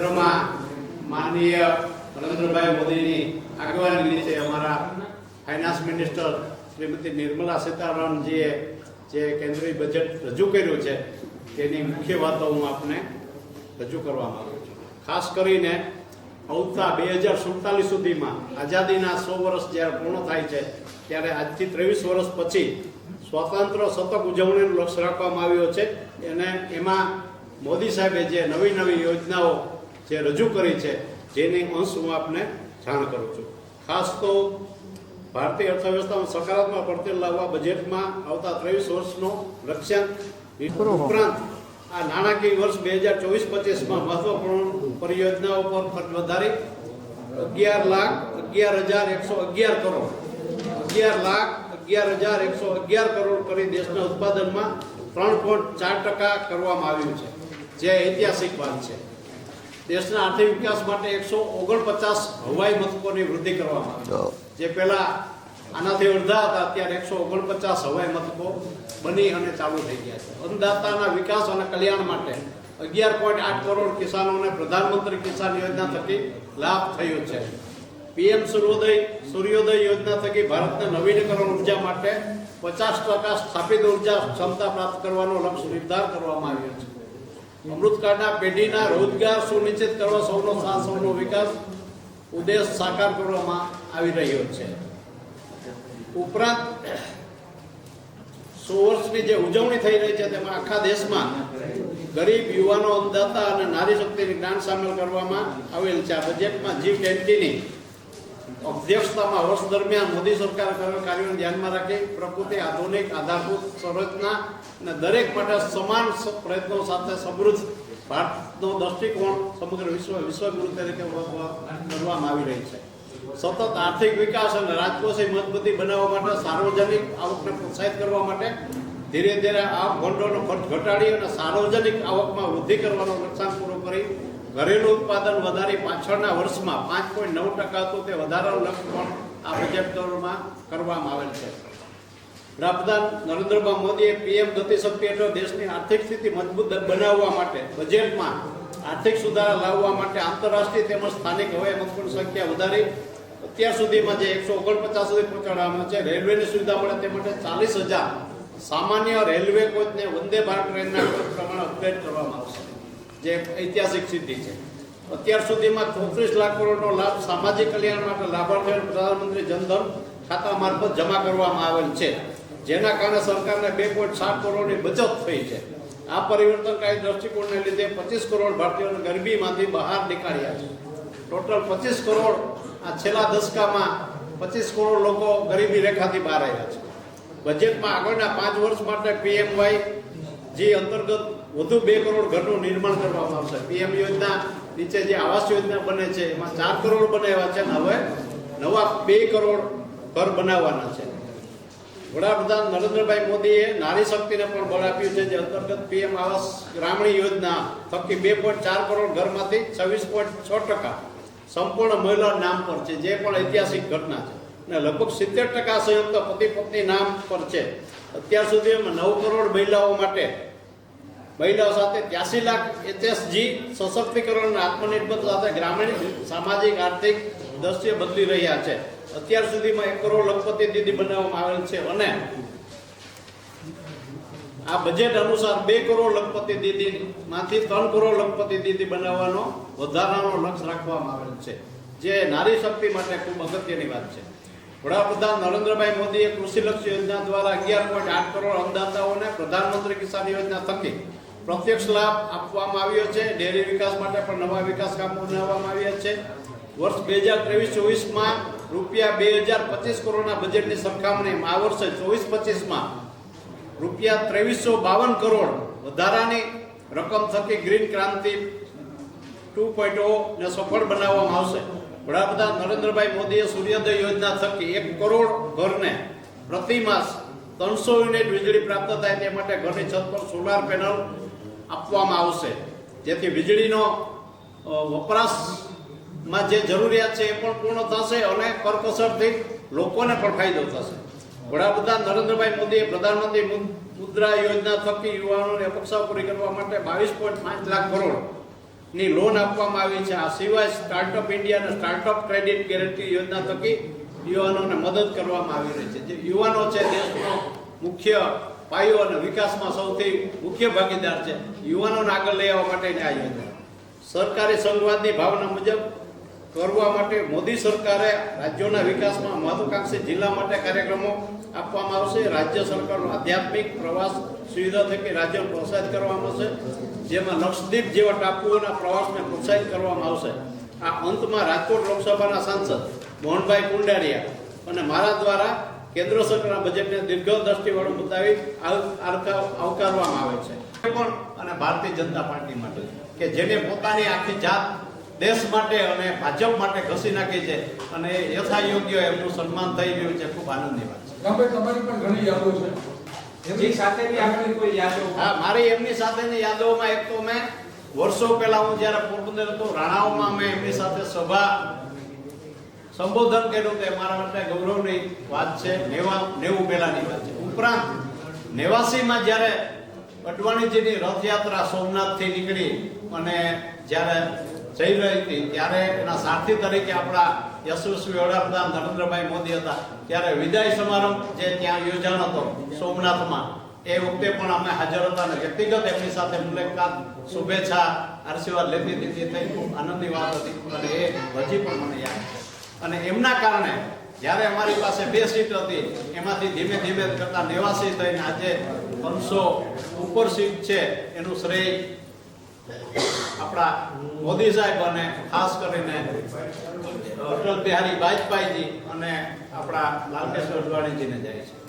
કેન્દ્રમાં માનનીય નરેન્દ્રભાઈ મોદીની આગેવાની નીચે અમારા ફાઇનાન્સ મિનિસ્ટર શ્રીમતી નિર્મલા સીતારામનજીએ જે કેન્દ્રીય બજેટ રજૂ કર્યું છે, તેની મુખ્ય વાતો હું આપને રજૂ કરવા માગું છું. ખાસ કરીને આવતા બે હજાર સુડતાલીસ સુધીમાં આઝાદીના સો વર્ષ જ્યારે પૂર્ણ થાય છે, ત્યારે આજથી ત્રેવીસ વર્ષ પછી સ્વાતંત્ર્ય શતક ઉજવણીનો લક્ષ્ય રાખવામાં આવ્યો છે. અને એમાં મોદી સાહેબે જે નવી નવી યોજનાઓ જે રજૂ કરી છે જેની અંશ હું આપને જાણ કરું છું. ખાસ તો ભારતીય અર્થવ્યવસ્થામાં સકારાત્મક પડતર લાવવા બજેટમાં આવતા ત્રેવીસ વર્ષનો લક્ષ્યાંક ઉપરાંત આ નાણાકીય વર્ષ બે હજાર ચોવીસ પચીસમાં મહત્વપૂર્ણ પરિયોજનાઓ પર ખર્ચ વધારી અગિયાર લાખ અગિયાર હજાર એકસો અગિયાર કરોડ અગિયાર લાખ અગિયાર હજાર એકસો અગિયાર કરોડ કરી દેશના ઉત્પાદનમાં ત્રણ પોઈન્ટ ચાર ટકા કરવામાં આવ્યું છે. જે ઐતિહાસિક વાત છે. દેશના આર્થિક વિકાસ માટે એકસો ઓગણપચાસ હવાઈ મથકોની વૃદ્ધિ કરવામાં આવી. જે પહેલા આનાથી અડધા હતા અત્યારે એકસો ઓગણપચાસ હવાઈ મથકો બની અને ચાલુ થઈ ગયા છે. અન્નદાતાના વિકાસ અને કલ્યાણ માટે અગિયાર પોઈન્ટ આઠ કરોડ કિસાનોને પ્રધાનમંત્રી કિસાન યોજના થકી લાભ થયો છે. પીએમ સૂર્યોદય સૂર્યોદય યોજના થકી ભારતને નવીનીકરણ ઊર્જા માટે પચાસ ટકા સ્થાપિત ઊર્જા ક્ષમતા પ્રાપ્ત કરવાનો લક્ષ્ય નિર્ધાર કરવામાં આવ્યો છે. અમૃતકાળના પેઢીના રોજગાર સુનિશ્ચિત કરવા સૌનો સાથ, સૌનો વિકાસ ઉદ્દેશ સાકાર કરવામાં આવી રહ્યો છે. ઉપરાંત, સો વર્ષની જે ઉજવણી થઈ રહી છે, તેમાં આખા દેશમાં ગરીબ યુવાનો અન્નદાતા અને નારી શક્તિની જ્ઞાન સામેલ કરવામાં આવેલ છે. આ બજેટમાં જી ટ્વેન્ટીની અધ્યક્ષતામાં વર્ષ દરમિયાન મોદી સરકાર કરેલ કાર્યોને ધ્યાનમાં રાખી પ્રકૃતિ આધુનિક, આધારભૂત, સંરચના અને દરેક માટે સમાન પ્રયત્નો સાથે સમૃદ્ધ ભારતનો દ્રષ્ટિકોણ સમગ્ર વિશ્વ, વિશ્વગુરુ તરીકે કરવામાં આવી રહી છે. સતત આર્થિક વિકાસ અને રાજકોષી મજબૂતી બનાવવા માટે સાર્વજનિક આવકને પ્રોત્સાહિત કરવા માટે ધીરે ધીરે આ ભંડોળનો ખર્ચ ઘટાડી અને સાર્વજનિક આવકમાં વૃદ્ધિ કરવાનો લક્ષ્યાંક પૂરો કરી ઘરેલું ઉત્પાદન વધારી પાછળના વર્ષમાં પાંચ પોઈન્ટ નવ ટકા હતું તે વધારાનું લક્ષ્ય પણ આ બજેટ કરવામાં આવેલ છે. વડાપ્રધાન નરેન્દ્રભાઈ મોદીએ પીએમ ગતિશક્તિ હેઠળ દેશની આર્થિક સ્થિતિ મજબૂત બનાવવા માટે બજેટમાં આર્થિક સુધારા લાવવા માટે આંતરરાષ્ટ્રીય તેમજ સ્થાનિક હવાઈ મથકોની સંખ્યા વધારી અત્યાર સુધીમાં જે એકસો ઓગણપચાસ સુધી પહોંચાડવામાં છે, રેલવેની સુવિધા મળે તે માટે ચાલીસ હજાર સામાન્ય રેલવે કોચને વંદે ભારત ટ્રેનના પ્રમાણે અપગ્રેડ કરવામાં આવશે. જે ઐતિહાસિક સિદ્ધિ છે. અત્યાર સુધીમાં ચોત્રીસ લાખ કરોડનો લાભ સામાજિક કલ્યાણ માટે લાભાર્થીઓને પ્રધાનમંત્રી જનધન ખાતા મારફત જમા કરવામાં આવેલ છે. જેના કારણે સરકારને બે પોઈન્ટ સાત કરોડની બચત થઈ છે. આ પરિવર્તનકારી દ્રષ્ટિકોણને લીધે પચીસ કરોડ ભારતીયોને ગરીબીમાંથી બહાર નીકાળ્યા છે. ટોટલ પચીસ કરોડ આ છેલ્લા દશકામાં પચીસ કરોડ લોકો ગરીબી રેખાથી બહાર આવ્યા છે. બજેટમાં આગળના પાંચ વર્ષ માટે પીએમવાય જે અંતર્ગત વધુ બે કરોડ ઘરનું નિર્માણ કરવામાં આવશે. પીએમ યોજના નીચે જે આવાસ યોજના બને છે, એમાં ચાર કરોડ બનાવ્યા છે અને હવે નવા બે કરોડ ઘર બનાવવાના છે. વડાપ્રધાન નરેન્દ્રભાઈ મોદીએ નારી શક્તિને પણ બળ આપ્યું છે, જે અંતર્ગત પીએમ આવાસ ગ્રામીણ યોજના થકી બે પોઈન્ટ ચાર કરોડ ઘરમાંથી છવ્વીસ પોઈન્ટ છ ટકા સંપૂર્ણ મહિલા નામ પર છે, જે પણ ઐતિહાસિક ઘટના છે. અને લગભગ સિત્તેર ટકા સંયુક્ત પતિ પત્ની નામ પર છે. અત્યાર સુધીમાં નવ કરોડ મહિલાઓ માટે મહિલાઓ સાથે ત્યાસી લાખ એચએસજી સશક્તિકરણ આત્મનિર્ભર સાથે ગ્રામીણ, સામાજિક, આર્થિક દ્રશ્ય બદલી રહ્યા છે. અત્યાર સુધીમાં એક કરોડ લખપતિ દીદી બનાવવામાં આવેલ છે અને આ બજેટ અનુસાર બે કરોડ લખપતિ દીદી માંથી ત્રણ કરોડ લખપતિ દીદી બનાવવાનો વધારાનો લક્ષ્ય રાખવામાં આવેલ છે, જે નારી શક્તિ માટે ખૂબ અગત્યની વાત છે. વડાપ્રધાન નરેન્દ્રભાઈ મોદીએ કૃષિલક્ષી યોજના દ્વારા અગિયાર પોઈન્ટ આઠ કરોડ અન્નદાતાઓને પ્રધાનમંત્રી કિસાન યોજના થકી પ્રત્યક્ષ લાભ આપવામાં આવ્યો છે. ડેરી વિકાસ માટે પણ નવા વિકાસ કામો બનાવવામાં આવ્યા છે. વર્ષ બે હજાર ત્રેવીસ ચોવીસમાં રૂપિયા બે હજાર પચીસ કરોડના બજેટની સરખામણીમાં આ વર્ષે ચોવીસ પચીસમાં રૂપિયા ત્રેવીસો બાવન કરોડ વધારાની રકમ થકી ગ્રીન ક્રાંતિ ટુ પોઈન્ટ ને સફળ બનાવવામાં આવશે. વડાપ્રધાન નરેન્દ્રભાઈ મોદીએ સૂર્યોદય યોજના થકી એક કરોડ ઘરને પ્રતિ માસ ત્રણસો યુનિટ વીજળી પ્રાપ્ત થાય તે માટે ઘરની છત પર સોલાર પેનલ આપવામાં આવશે. જેથી વીજળીનો વપરાશમાં જે જરૂરિયાત છે એ પણ પૂર્ણ થશે અને કરકસરથી લોકોને પણ ફાયદો થશે. વડાપ્રધાન નરેન્દ્રભાઈ મોદીએ પ્રધાનમંત્રી મુદ્રા યોજના થકી યુવાનોની અપેક્ષા પૂરી કરવા માટે બાવીસ પોઈન્ટ પાંચ લાખ કરોડની લોન આપવામાં આવી છે. આ સિવાય સ્ટાર્ટઅપ ઇન્ડિયા અને સ્ટાર્ટઅપ ક્રેડિટ ગેરંટી યોજના થકી યુવાનોને મદદ કરવામાં આવી રહી છે. જે યુવાનો છે, દેશનો મુખ્ય પાયો અને વિકાસમાં સૌથી મુખ્ય ભાગીદાર છે. યુવાનોને આગળ લઈ આવવા માટેની આ યોજના સરકારી સંવાદની ભાવના મુજબ કરવા માટે મોદી સરકારે રાજ્યોના વિકાસમાં મહત્વાકાંક્ષી જિલ્લા માટે કાર્યક્રમો આપવામાં આવશે. રાજ્ય સરકારનો આધ્યાત્મિક પ્રવાસ સુવિધા થકી રાજ્યને પ્રોત્સાહિત કરવામાં આવશે. જેમાં લક્ષદ્વીપ જેવા ટાપુઓના પ્રવાસને પ્રોત્સાહિત કરવામાં આવશે. આ અંતમાં રાજકોટ લોકસભાના સાંસદ મોહનભાઈ કુંડારિયા અને મારા દ્વારા કેન્દ્ર સરકારના બજેટને દીર્ઘદ્રષ્ટિવાળું બતાવી આવ- આવકારવામાં આવે છે. પણ અને ભારતીય જનતા પાર્ટી માટે કે જેને પોતાની આખી જાત દેશ માટે અને ભાજપ માટે ઘસી નાખી છે અને યથાયોગ્ય એમનું સન્માન થઈ રહ્યું છે ખૂબ આનંદની વાત છે. તમારી પણ ઘણી યાદો છે. એમની સાથેની યાદો? હા મારી એમની સાથેની યાદોમાં એક તો મેં વર્ષો પહેલા હું જ્યારે પોરબંદર હતો રાણાઓમાં મેં એમની સાથે સભા સંબોધન કર્યું તે મારા માટે ગૌરવની વાત છે, નેવા નેવું પહેલાની વાત છે. ઉપરાંત, નેવાસીમાં જ્યારે અડવાણીજીની રથયાત્રા સોમનાથથી નીકળી અને જ્યારે જઈ રહી હતી, ત્યારે એના સારથી તરીકે આપણા યશસ્વી વડાપ્રધાન નરેન્દ્રભાઈ મોદી હતા. ત્યારે વિદાય સમારંભ જે ત્યાં યોજાનો હતો સોમનાથમાં, એ વખતે પણ અમે હાજર હતા અને વ્યક્તિગત એમની સાથે મુલાકાત, શુભેચ્છા, આશીર્વાદ લેતી હતી તે થઈ ખૂબ આનંદની વાત હતી અને એ હજી પણ મને યાદ છે. અને એમના કારણે જ્યારે અમારી પાસે બે સીટ હતી, એમાંથી ધીમે ધીમે કરતા નેવાસી થઈને આજે ત્રણસો ઉપર સીટ છે, એનું શ્રેય આપણા મોદી સાહેબ અને ખાસ કરીને અટલ બિહારી વાજપેયીજી અને આપણા લાલકેશ્વર અડવાણીજીને જાય છે.